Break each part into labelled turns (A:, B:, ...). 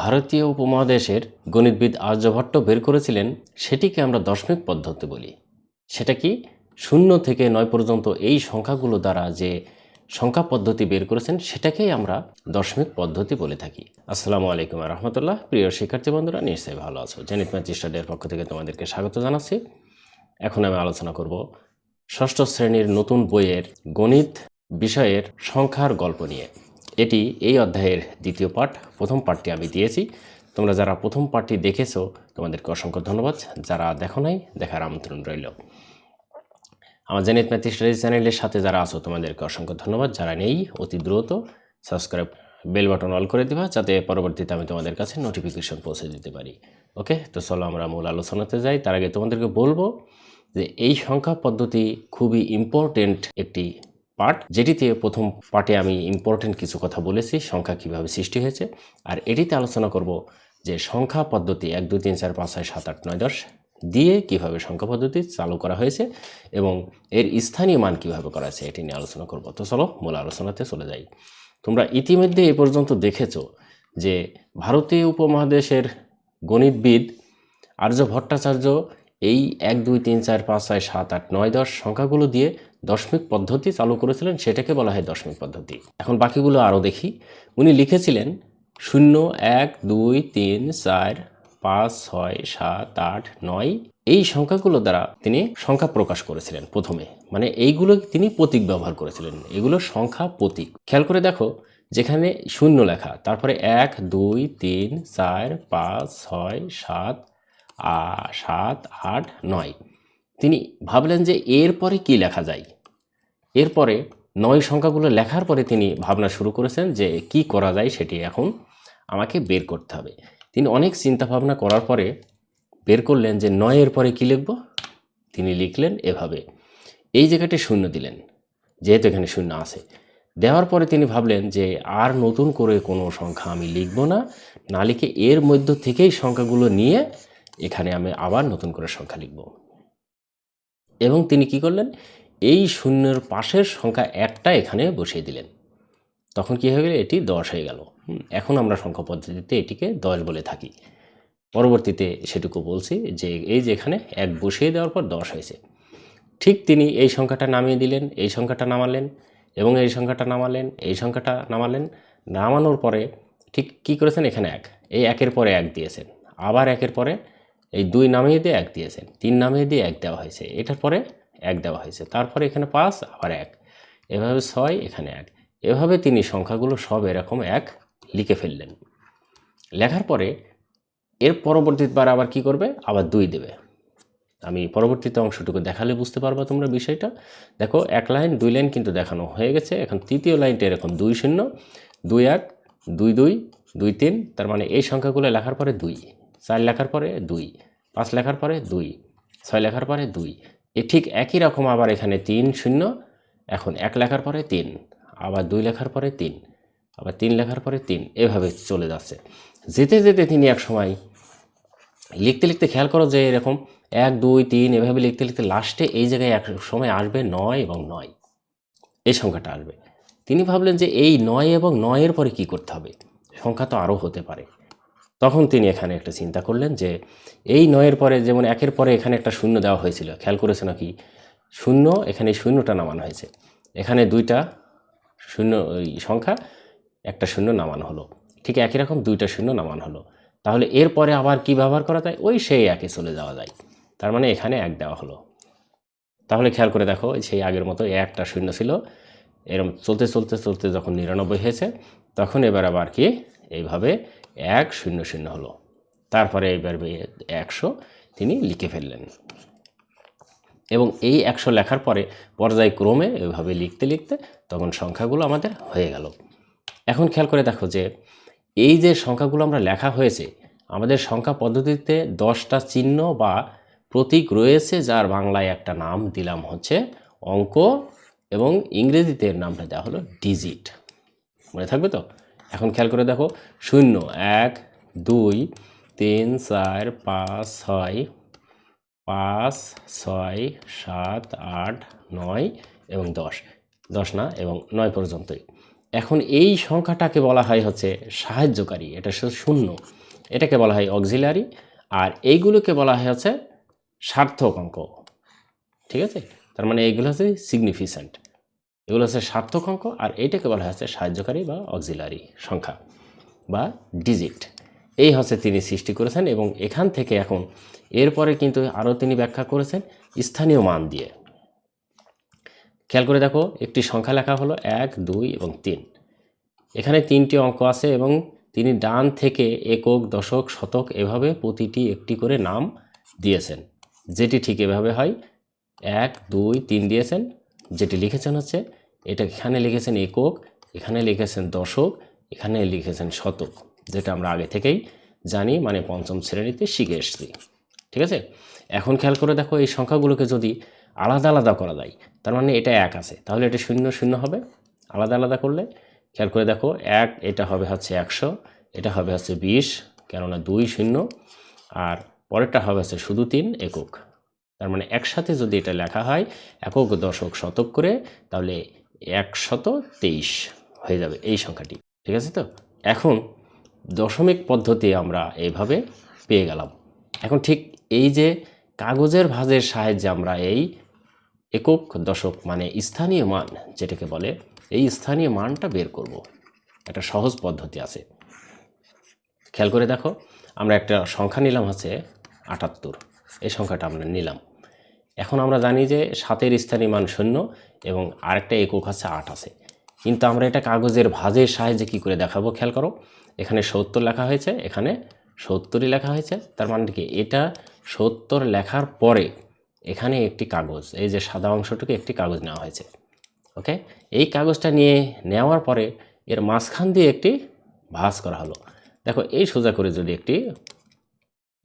A: ভারতীয় উপমহাদেশের গণিতবিদ আর্যভট্ট বের করেছিলেন সেটিকে আমরা দশমিক পদ্ধতি বলি সেটা কি শূন্য থেকে নয় পর্যন্ত এই সংখ্যাগুলো দ্বারা যে সংখ্যা পদ্ধতি বের করেছেন সেটাকেই আমরা দশমিক পদ্ধতি বলে থাকি আসসালামু আলাইকুম রহমতুল্লাহ প্রিয় শিক্ষার্থী বন্ধুরা নিশ্চয়ই ভালো আছো জেনিত ম্যাজিস্ট্রেটের পক্ষ থেকে তোমাদেরকে স্বাগত জানাচ্ছি এখন আমি আলোচনা করব ষষ্ঠ শ্রেণীর নতুন বইয়ের গণিত বিষয়ের সংখ্যার গল্প নিয়ে এটি এই অধ্যায়ের দ্বিতীয় পাঠ প্রথম পাঠটি আমি দিয়েছি তোমরা যারা প্রথম পাঠটি দেখেছ তোমাদেরকে অসংখ্য ধন্যবাদ যারা দেখো নাই দেখার আমন্ত্রণ রইল আমার জেনেত ম্যাথি স্টাডি চ্যানেলের সাথে যারা আছো তোমাদেরকে অসংখ্য ধন্যবাদ যারা নেই অতি দ্রুত সাবস্ক্রাইব বেল বাটন অল করে দেবা যাতে পরবর্তীতে আমি তোমাদের কাছে নোটিফিকেশন পৌঁছে দিতে পারি ওকে তো চলো আমরা মূল আলোচনাতে যাই তার আগে তোমাদেরকে বলবো যে এই সংখ্যা পদ্ধতি খুবই ইম্পর্টেন্ট একটি পার্ট যেটিতে প্রথম পার্টে আমি ইম্পর্টেন্ট কিছু কথা বলেছি সংখ্যা কিভাবে সৃষ্টি হয়েছে আর এটিতে আলোচনা করব যে সংখ্যা পদ্ধতি এক দুই তিন চার পাঁচ ছয় সাত আট নয় দশ দিয়ে কিভাবে সংখ্যা পদ্ধতি চালু করা হয়েছে এবং এর স্থানীয় মান কিভাবে করা হয়েছে এটি নিয়ে আলোচনা করব তো চলো মূল আলোচনাতে চলে যাই তোমরা ইতিমধ্যে এ পর্যন্ত দেখেছ যে ভারতীয় উপমহাদেশের গণিতবিদ আর্য ভট্টাচার্য এই এক দুই তিন চার পাঁচ ছয় সাত আট নয় দশ সংখ্যাগুলো দিয়ে দশমিক পদ্ধতি চালু করেছিলেন সেটাকে বলা হয় দশমিক পদ্ধতি এখন বাকিগুলো আরও দেখি উনি লিখেছিলেন শূন্য এক দুই তিন চার পাঁচ ছয় সাত আট নয় এই সংখ্যাগুলো দ্বারা তিনি সংখ্যা প্রকাশ করেছিলেন প্রথমে মানে এইগুলো তিনি প্রতীক ব্যবহার করেছিলেন এগুলো সংখ্যা প্রতীক খেয়াল করে দেখো যেখানে শূন্য লেখা তারপরে এক দুই তিন চার পাঁচ ছয় সাত সাত আট নয় তিনি ভাবলেন যে এরপরে কি লেখা যায় এরপরে নয় সংখ্যাগুলো লেখার পরে তিনি ভাবনা শুরু করেছেন যে কি করা যায় সেটি এখন আমাকে বের করতে হবে তিনি অনেক চিন্তা ভাবনা করার পরে বের করলেন যে নয়ের পরে কি লিখব তিনি লিখলেন এভাবে এই জায়গাটি শূন্য দিলেন যেহেতু এখানে শূন্য আছে দেওয়ার পরে তিনি ভাবলেন যে আর নতুন করে কোনো সংখ্যা আমি লিখব না না লিখে এর মধ্য থেকেই সংখ্যাগুলো নিয়ে এখানে আমি আবার নতুন করে সংখ্যা লিখব এবং তিনি কি করলেন এই শূন্যের পাশের সংখ্যা একটা এখানে বসিয়ে দিলেন তখন কী হয়ে গেল এটি দশ হয়ে গেল এখন আমরা সংখ্যা পদ্ধতিতে এটিকে দশ বলে থাকি পরবর্তীতে সেটুকু বলছি যে এই যে এখানে এক বসিয়ে দেওয়ার পর দশ হয়েছে ঠিক তিনি এই সংখ্যাটা নামিয়ে দিলেন এই সংখ্যাটা নামালেন এবং এই সংখ্যাটা নামালেন এই সংখ্যাটা নামালেন নামানোর পরে ঠিক কি করেছেন এখানে এক এই একের পরে এক দিয়েছেন আবার একের পরে এই দুই নামিয়ে দিয়ে এক দিয়েছেন তিন নামিয়ে দিয়ে এক দেওয়া হয়েছে এটার পরে এক দেওয়া হয়েছে তারপরে এখানে পাঁচ আবার এক এভাবে ছয় এখানে এক এভাবে তিনি সংখ্যাগুলো সব এরকম এক লিখে ফেললেন লেখার পরে এর পরবর্তীবার আবার কি করবে আবার দুই দেবে আমি পরবর্তীতে অংশটুকু দেখালে বুঝতে পারবা তোমরা বিষয়টা দেখো এক লাইন দুই লাইন কিন্তু দেখানো হয়ে গেছে এখন তৃতীয় লাইনটা এরকম দুই শূন্য দুই এক দুই দুই দুই তিন তার মানে এই সংখ্যাগুলো লেখার পরে দুই চার লেখার পরে দুই পাঁচ লেখার পরে দুই ছয় লেখার পরে দুই এ ঠিক একই রকম আবার এখানে তিন শূন্য এখন এক লেখার পরে তিন আবার দুই লেখার পরে তিন আবার তিন লেখার পরে তিন এভাবে চলে যাচ্ছে যেতে যেতে তিনি এক সময় লিখতে লিখতে খেয়াল করো যে এরকম এক দুই তিন এভাবে লিখতে লিখতে লাস্টে এই জায়গায় এক সময় আসবে নয় এবং নয় এই সংখ্যাটা আসবে তিনি ভাবলেন যে এই নয় এবং নয়ের পরে কি করতে হবে সংখ্যা তো আরও হতে পারে তখন তিনি এখানে একটা চিন্তা করলেন যে এই নয়ের পরে যেমন একের পরে এখানে একটা শূন্য দেওয়া হয়েছিল খেয়াল করেছে নাকি শূন্য এখানে শূন্যটা নামানো হয়েছে এখানে দুইটা শূন্য সংখ্যা একটা শূন্য নামানো হলো ঠিক একই রকম দুইটা শূন্য নামানো হলো তাহলে এরপরে আবার কি ব্যবহার করা যায় ওই সেই একে চলে যাওয়া যায় তার মানে এখানে এক দেওয়া হলো তাহলে খেয়াল করে দেখো সেই আগের মতো একটা শূন্য ছিল এরম চলতে চলতে চলতে যখন নিরানব্বই হয়েছে তখন এবার আবার কি এইভাবে এক শূন্য শূন্য হলো তারপরে এবার একশো তিনি লিখে ফেললেন এবং এই একশো লেখার পরে পর্যায়ক্রমে এভাবে লিখতে লিখতে তখন সংখ্যাগুলো আমাদের হয়ে গেল এখন খেয়াল করে দেখো যে এই যে সংখ্যাগুলো আমরা লেখা হয়েছে আমাদের সংখ্যা পদ্ধতিতে দশটা চিহ্ন বা প্রতীক রয়েছে যার বাংলায় একটা নাম দিলাম হচ্ছে অঙ্ক এবং ইংরেজিতে নামটা দেওয়া হলো ডিজিট মনে থাকবে তো এখন খেয়াল করে দেখো শূন্য এক দুই তিন চার পাঁচ ছয় পাঁচ ছয় সাত আট নয় এবং দশ দশ না এবং নয় পর্যন্তই এখন এই সংখ্যাটাকে বলা হয় হচ্ছে সাহায্যকারী এটা শূন্য এটাকে বলা হয় অক্সিলারি আর এইগুলোকে বলা হয় হচ্ছে সার্থক অঙ্ক ঠিক আছে তার মানে এইগুলো হচ্ছে সিগনিফিসেন্ট এগুলো হচ্ছে সার্থক অঙ্ক আর এইটাকে বলা হয়েছে সাহায্যকারী বা অক্সিলারি সংখ্যা বা ডিজিট এই হচ্ছে তিনি সৃষ্টি করেছেন এবং এখান থেকে এখন এরপরে কিন্তু আরও তিনি ব্যাখ্যা করেছেন স্থানীয় মান দিয়ে খেয়াল করে দেখো একটি সংখ্যা লেখা হলো এক দুই এবং তিন এখানে তিনটি অঙ্ক আছে এবং তিনি ডান থেকে একক দশক শতক এভাবে প্রতিটি একটি করে নাম দিয়েছেন যেটি ঠিক এভাবে হয় এক দুই তিন দিয়েছেন যেটি লিখেছেন হচ্ছে এটা এখানে লিখেছেন একক এখানে লিখেছেন দশক এখানে লিখেছেন শতক যেটা আমরা আগে থেকেই জানি মানে পঞ্চম শ্রেণীতে শিখে এসেছি ঠিক আছে এখন খেয়াল করে দেখো এই সংখ্যাগুলোকে যদি আলাদা আলাদা করা যায় তার মানে এটা এক আছে তাহলে এটা শূন্য শূন্য হবে আলাদা আলাদা করলে খেয়াল করে দেখো এক এটা হবে হচ্ছে একশো এটা হবে হচ্ছে বিশ কেননা দুই শূন্য আর পরেরটা হবে হচ্ছে শুধু তিন একক তার মানে একসাথে যদি এটা লেখা হয় একক দশক শতক করে তাহলে একশত তেইশ হয়ে যাবে এই সংখ্যাটি ঠিক আছে তো এখন দশমিক পদ্ধতি আমরা এইভাবে পেয়ে গেলাম এখন ঠিক এই যে কাগজের ভাজের সাহায্যে আমরা এই একক দশক মানে স্থানীয় মান যেটাকে বলে এই স্থানীয় মানটা বের করব। একটা সহজ পদ্ধতি আছে খেয়াল করে দেখো আমরা একটা সংখ্যা নিলাম হচ্ছে আটাত্তর এই সংখ্যাটা আমরা নিলাম এখন আমরা জানি যে সাতের স্থানীয় মান শূন্য এবং আরেকটা একক আছে আট আছে কিন্তু আমরা এটা কাগজের ভাজের সাহায্যে কি করে দেখাবো খেয়াল করো এখানে সত্তর লেখা হয়েছে এখানে সত্তরই লেখা হয়েছে তার মানে কি এটা সত্তর লেখার পরে এখানে একটি কাগজ এই যে সাদা অংশটুকু একটি কাগজ নেওয়া হয়েছে ওকে এই কাগজটা নিয়ে নেওয়ার পরে এর মাঝখান দিয়ে একটি ভাঁজ করা হলো দেখো এই সোজা করে যদি একটি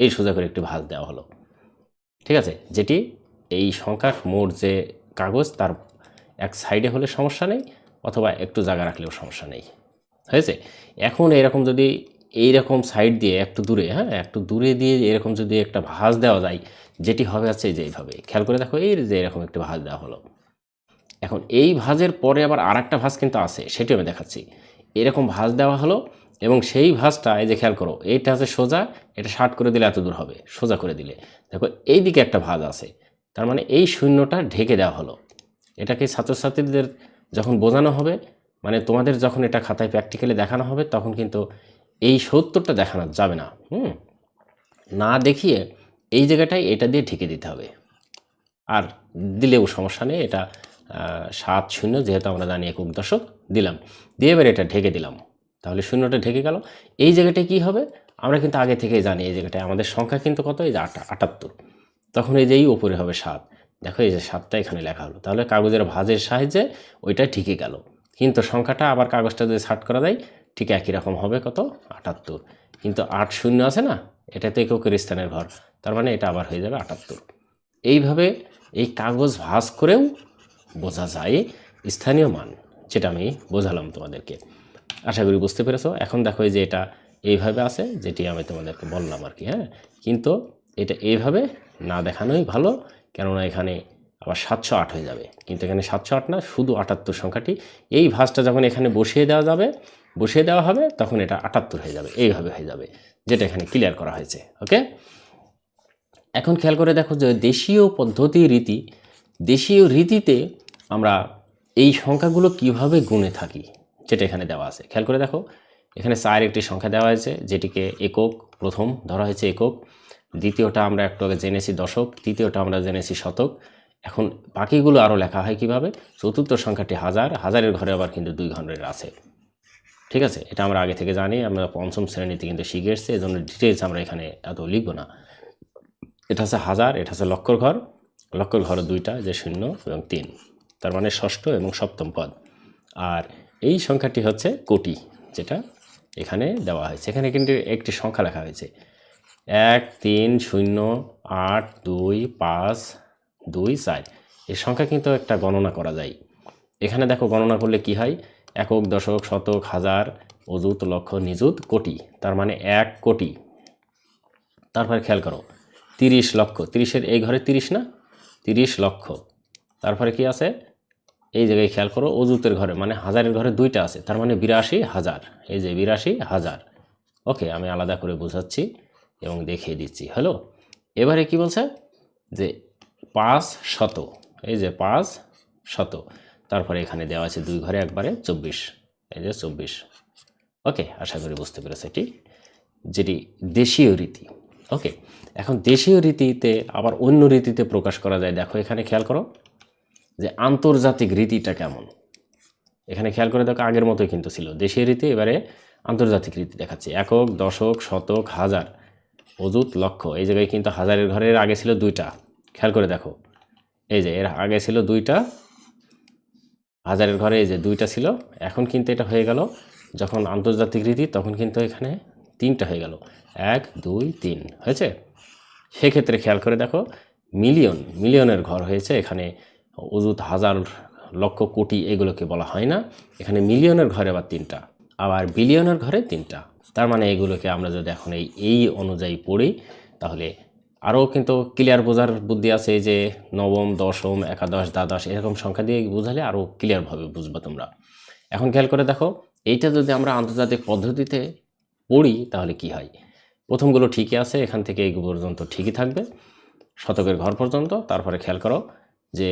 A: এই সোজা করে একটি ভাঁজ দেওয়া হলো ঠিক আছে যেটি এই সংখ্যা মোট যে কাগজ তার এক সাইডে হলে সমস্যা নেই অথবা একটু জায়গা রাখলেও সমস্যা নেই হয়েছে এখন এরকম যদি এই রকম সাইড দিয়ে একটু দূরে হ্যাঁ একটু দূরে দিয়ে এরকম যদি একটা ভাঁজ দেওয়া যায় যেটি হবে আছে যে এইভাবে খেয়াল করে দেখো এই যে এরকম একটা ভাঁজ দেওয়া হলো এখন এই ভাঁজের পরে আবার আর একটা ভাঁজ কিন্তু আছে সেটি আমি দেখাচ্ছি এরকম ভাঁজ দেওয়া হলো এবং সেই ভাঁজটা এই যে খেয়াল করো এইটা আছে সোজা এটা শার্ট করে দিলে এত দূর হবে সোজা করে দিলে দেখো এই দিকে একটা ভাঁজ আছে তার মানে এই শূন্যটা ঢেকে দেওয়া হলো এটাকে ছাত্রছাত্রীদের যখন বোঝানো হবে মানে তোমাদের যখন এটা খাতায় প্র্যাকটিক্যালি দেখানো হবে তখন কিন্তু এই সত্তরটা দেখানো যাবে না হুম না দেখিয়ে এই জায়গাটায় এটা দিয়ে ঢেকে দিতে হবে আর দিলেও সমস্যা নেই এটা সাত শূন্য যেহেতু আমরা জানি একক দশক দিলাম দিয়ে এবার এটা ঢেকে দিলাম তাহলে শূন্যটা ঢেকে গেল এই জায়গাটায় কি হবে আমরা কিন্তু আগে থেকেই জানি এই জায়গাটায় আমাদের সংখ্যা কিন্তু কত এই যে আটাত্তর তখন এই যে এই ওপরে হবে সাত দেখো এই যে সাতটা এখানে লেখা হলো তাহলে কাগজের ভাজের সাহায্যে ওইটা ঠিকই গেল কিন্তু সংখ্যাটা আবার কাগজটা যদি সাট করা দেয় ঠিক একই রকম হবে কত আটাত্তর কিন্তু আট শূন্য আছে না এটা তো এককের স্থানের ঘর তার মানে এটা আবার হয়ে যাবে আটাত্তর এইভাবে এই কাগজ ভাজ করেও বোঝা যায় স্থানীয় মান যেটা আমি বোঝালাম তোমাদেরকে আশা করি বুঝতে পেরেছো এখন দেখো যে এটা এইভাবে আছে যেটি আমি তোমাদেরকে বললাম আর কি হ্যাঁ কিন্তু এটা এইভাবে না দেখানোই ভালো কেননা এখানে আবার সাতশো আট হয়ে যাবে কিন্তু এখানে সাতশো আট না শুধু আটাত্তর সংখ্যাটি এই ভাঁজটা যখন এখানে বসিয়ে দেওয়া যাবে বসিয়ে দেওয়া হবে তখন এটা আটাত্তর হয়ে যাবে এইভাবে হয়ে যাবে যেটা এখানে ক্লিয়ার করা হয়েছে ওকে এখন খেয়াল করে দেখো যে দেশীয় পদ্ধতি রীতি দেশীয় রীতিতে আমরা এই সংখ্যাগুলো কিভাবে গুণে থাকি যেটা এখানে দেওয়া আছে খেয়াল করে দেখো এখানে চার একটি সংখ্যা দেওয়া হয়েছে যেটিকে একক প্রথম ধরা হয়েছে একক দ্বিতীয়টা আমরা একটু আগে জেনেছি দশক তৃতীয়টা আমরা জেনেছি শতক এখন বাকিগুলো আরও লেখা হয় কিভাবে চতুর্থ সংখ্যাটি হাজার হাজারের ঘরে আবার কিন্তু দুই ঘন্টার আছে ঠিক আছে এটা আমরা আগে থেকে জানি আমরা পঞ্চম শ্রেণীতে কিন্তু শিখে এসছি এই জন্য ডিটেলস আমরা এখানে এত লিখব না এটা আছে হাজার এটা আছে লক্ষর ঘর লক্ষর ঘর দুইটা যে শূন্য এবং তিন তার মানে ষষ্ঠ এবং সপ্তম পদ আর এই সংখ্যাটি হচ্ছে কোটি যেটা এখানে দেওয়া হয়েছে এখানে কিন্তু একটি সংখ্যা লেখা হয়েছে এক তিন শূন্য আট দুই পাঁচ দুই চার এর সংখ্যা কিন্তু একটা গণনা করা যায় এখানে দেখো গণনা করলে কি হয় একক দশক শতক হাজার অযুত লক্ষ নিযুত কোটি তার মানে এক কোটি তারপরে খেয়াল করো তিরিশ লক্ষ তিরিশের এই ঘরে তিরিশ না তিরিশ লক্ষ তারপরে কি আছে এই জায়গায় খেয়াল করো অজুতের ঘরে মানে হাজারের ঘরে দুইটা আছে তার মানে বিরাশি হাজার এই যে বিরাশি হাজার ওকে আমি আলাদা করে বোঝাচ্ছি এবং দেখিয়ে দিচ্ছি হ্যালো এবারে কি বলছে যে পাঁচ শত এই যে পাঁচ শত তারপরে এখানে দেওয়া আছে দুই ঘরে একবারে চব্বিশ এই যে চব্বিশ ওকে আশা করি বুঝতে পেরেছে এটি যেটি দেশীয় রীতি ওকে এখন দেশীয় রীতিতে আবার অন্য রীতিতে প্রকাশ করা যায় দেখো এখানে খেয়াল করো যে আন্তর্জাতিক রীতিটা কেমন এখানে খেয়াল করে দেখো আগের মতোই কিন্তু ছিল দেশীয় রীতি এবারে আন্তর্জাতিক রীতি দেখাচ্ছে একক দশক শতক হাজার অজুত লক্ষ্য এই জায়গায় কিন্তু হাজারের ঘরের আগে ছিল দুইটা খেয়াল করে দেখো এই যে এর আগে ছিল দুইটা হাজারের ঘরে এই যে দুইটা ছিল এখন কিন্তু এটা হয়ে গেল যখন আন্তর্জাতিক রীতি তখন কিন্তু এখানে তিনটা হয়ে গেল এক দুই তিন হয়েছে সেক্ষেত্রে খেয়াল করে দেখো মিলিয়ন মিলিয়নের ঘর হয়েছে এখানে অজুত হাজার লক্ষ কোটি এগুলোকে বলা হয় না এখানে মিলিয়নের ঘরে আবার তিনটা আবার বিলিয়নের ঘরে তিনটা তার মানে এগুলোকে আমরা যদি এখন এই এই অনুযায়ী পড়ি তাহলে আরও কিন্তু ক্লিয়ার বোঝার বুদ্ধি আছে যে নবম দশম একাদশ দ্বাদশ এরকম সংখ্যা দিয়ে বোঝালে আরও ক্লিয়ারভাবে বুঝবা তোমরা এখন খেয়াল করে দেখো এইটা যদি আমরা আন্তর্জাতিক পদ্ধতিতে পড়ি তাহলে কি হয় প্রথমগুলো ঠিকই আছে এখান থেকে এই পর্যন্ত ঠিকই থাকবে শতকের ঘর পর্যন্ত তারপরে খেয়াল করো যে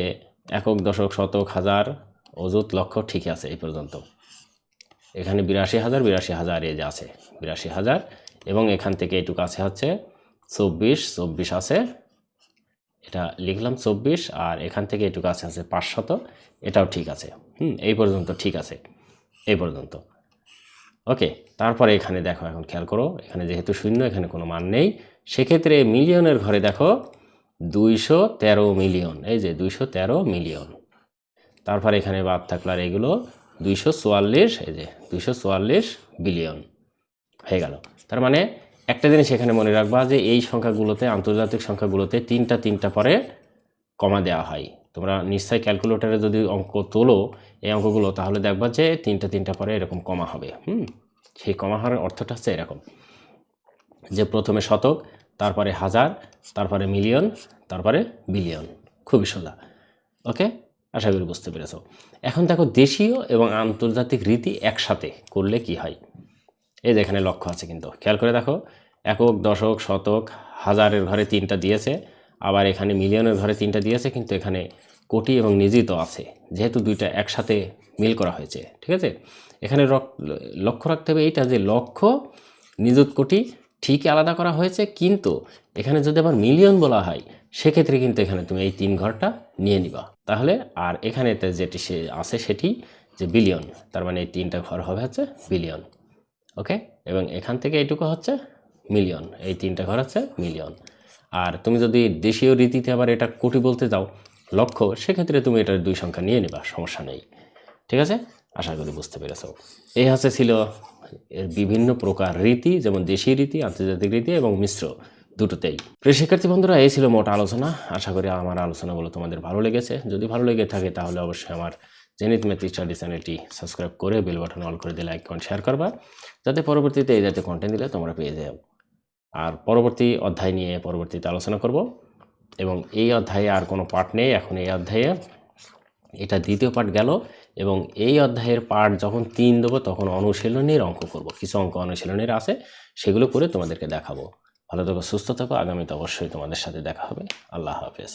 A: একক দশক শতক হাজার অযুত লক্ষ ঠিকই আছে এই পর্যন্ত এখানে বিরাশি হাজার বিরাশি হাজার এজ আছে বিরাশি হাজার এবং এখান থেকে এটুকু আছে হচ্ছে চব্বিশ চব্বিশ আছে এটা লিখলাম চব্বিশ আর এখান থেকে এটুকু আছে আছে পাঁচশত এটাও ঠিক আছে হুম এই পর্যন্ত ঠিক আছে এই পর্যন্ত ওকে তারপরে এখানে দেখো এখন খেয়াল করো এখানে যেহেতু শূন্য এখানে কোনো মান নেই সেক্ষেত্রে মিলিয়নের ঘরে দেখো দুইশো তেরো মিলিয়ন এই যে দুইশো তেরো মিলিয়ন তারপর এখানে বাদ থাকলো আর এগুলো দুইশো চুয়াল্লিশ এই যে দুইশো চুয়াল্লিশ বিলিয়ন হয়ে গেল তার মানে একটা জিনিস এখানে মনে রাখবা যে এই সংখ্যাগুলোতে আন্তর্জাতিক সংখ্যাগুলোতে তিনটা তিনটা পরে কমা দেওয়া হয় তোমরা নিশ্চয়ই ক্যালকুলেটারে যদি অঙ্ক তোলো এই অঙ্কগুলো তাহলে দেখবা যে তিনটা তিনটা পরে এরকম কমা হবে হুম সেই কমা হওয়ার অর্থটা হচ্ছে এরকম যে প্রথমে শতক তারপরে হাজার তারপরে মিলিয়ন তারপরে বিলিয়ন খুবই সোজা ওকে আশা করি বুঝতে পেরেছ এখন দেখো দেশীয় এবং আন্তর্জাতিক রীতি একসাথে করলে কি হয় এই যে এখানে লক্ষ্য আছে কিন্তু খেয়াল করে দেখো একক দশক শতক হাজারের ঘরে তিনটা দিয়েছে আবার এখানে মিলিয়নের ঘরে তিনটা দিয়েছে কিন্তু এখানে কোটি এবং নিজিত আছে যেহেতু দুইটা একসাথে মিল করা হয়েছে ঠিক আছে এখানে লক্ষ্য রাখতে হবে এইটা যে লক্ষ্য নিযুত কোটি ঠিক আলাদা করা হয়েছে কিন্তু এখানে যদি আবার মিলিয়ন বলা হয় সেক্ষেত্রে কিন্তু এখানে তুমি এই তিন ঘরটা নিয়ে নিবা তাহলে আর এখানেতে যেটি সে আছে সেটি যে বিলিয়ন তার মানে এই তিনটা ঘর হবে হচ্ছে বিলিয়ন ওকে এবং এখান থেকে এইটুকু হচ্ছে মিলিয়ন এই তিনটা ঘর হচ্ছে মিলিয়ন আর তুমি যদি দেশীয় রীতিতে আবার এটা কোটি বলতে যাও লক্ষ্য সেক্ষেত্রে তুমি এটার দুই সংখ্যা নিয়ে নেবা সমস্যা নেই ঠিক আছে আশা করি বুঝতে পেরেছ এই হচ্ছে ছিল এর বিভিন্ন প্রকার রীতি যেমন দেশীয় রীতি আন্তর্জাতিক রীতি এবং মিশ্র দুটোতেই প্রিয় শিক্ষার্থী বন্ধুরা এই ছিল মোট আলোচনা আশা করি আমার আলোচনাগুলো তোমাদের ভালো লেগেছে যদি ভালো লেগে থাকে তাহলে অবশ্যই আমার জেনিত মেত্রী স্টাডি চ্যানেলটি সাবস্ক্রাইব করে বেল বাটন অল করে দিয়ে লাইক কমেন্ট শেয়ার করবা যাতে পরবর্তীতে এই জাতীয় কন্টেন্ট দিলে তোমরা পেয়ে যাও আর পরবর্তী অধ্যায় নিয়ে পরবর্তীতে আলোচনা করব এবং এই অধ্যায়ে আর কোনো পার্ট নেই এখন এই অধ্যায়ে এটা দ্বিতীয় পার্ট গেল এবং এই অধ্যায়ের পার্ট যখন তিন দেবো তখন অনুশীলনীর অঙ্ক করব কিছু অঙ্ক অনুশীলনের আছে সেগুলো করে তোমাদেরকে দেখাবো ভালো থাকো সুস্থ থাকো আগামীতে অবশ্যই তোমাদের সাথে দেখা হবে আল্লাহ হাফেজ